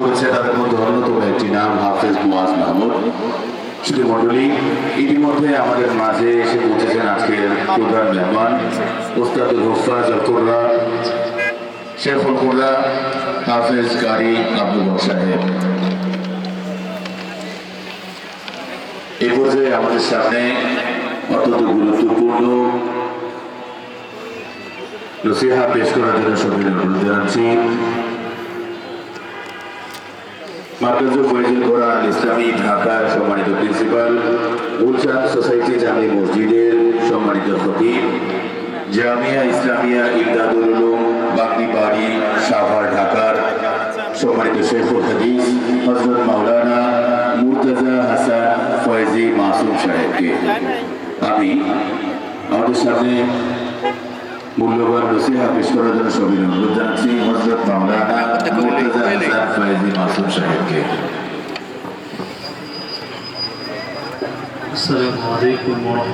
করেছে তাদের মধ্যে অন্যতম একটি নাম, হাফেজ মুয়াজ মাহমুদ। শুধু মন্ডলী ইতিমধ্যে আমাদের মাঝে এসে পৌঁছেছেন আজকের প্রধান মেহমান, ওস্তাদুল হুফাজ কুর্রা শেখুল কুর্রা হাফেজ কারি আব্দুল হক সাহেব। এ পর্যায়ে আমাদের সামনে অত্যন্ত গুরুত্বপূর্ণ নসিহা পেশ করার জন্য সবাই অনুরোধ জানাচ্ছি। মার্কাজুল ফয়জুল কোরআন ইসলামী ঢাকার সম্মানিত প্রিন্সিপাল গুলশান সোসাইটি জামি মসজিদের সম্মানিত খতিব, জামিয়া ইসলামিয়া ইমদাদুল উলুম, বাগদি বাড়ি, সাভার ঢাকার সম্মানিত শেখুল হাদিস, হজরত মাওলানা মুর্তজা হাসান ফয়েজি মাসুম সাহেবকে। আমি আমাদের সামনে মূল্যবান নসিহা পেশ করার জন্য সবাই অনুরোধ জানাচ্ছি। হজরত মাওলানা इमाम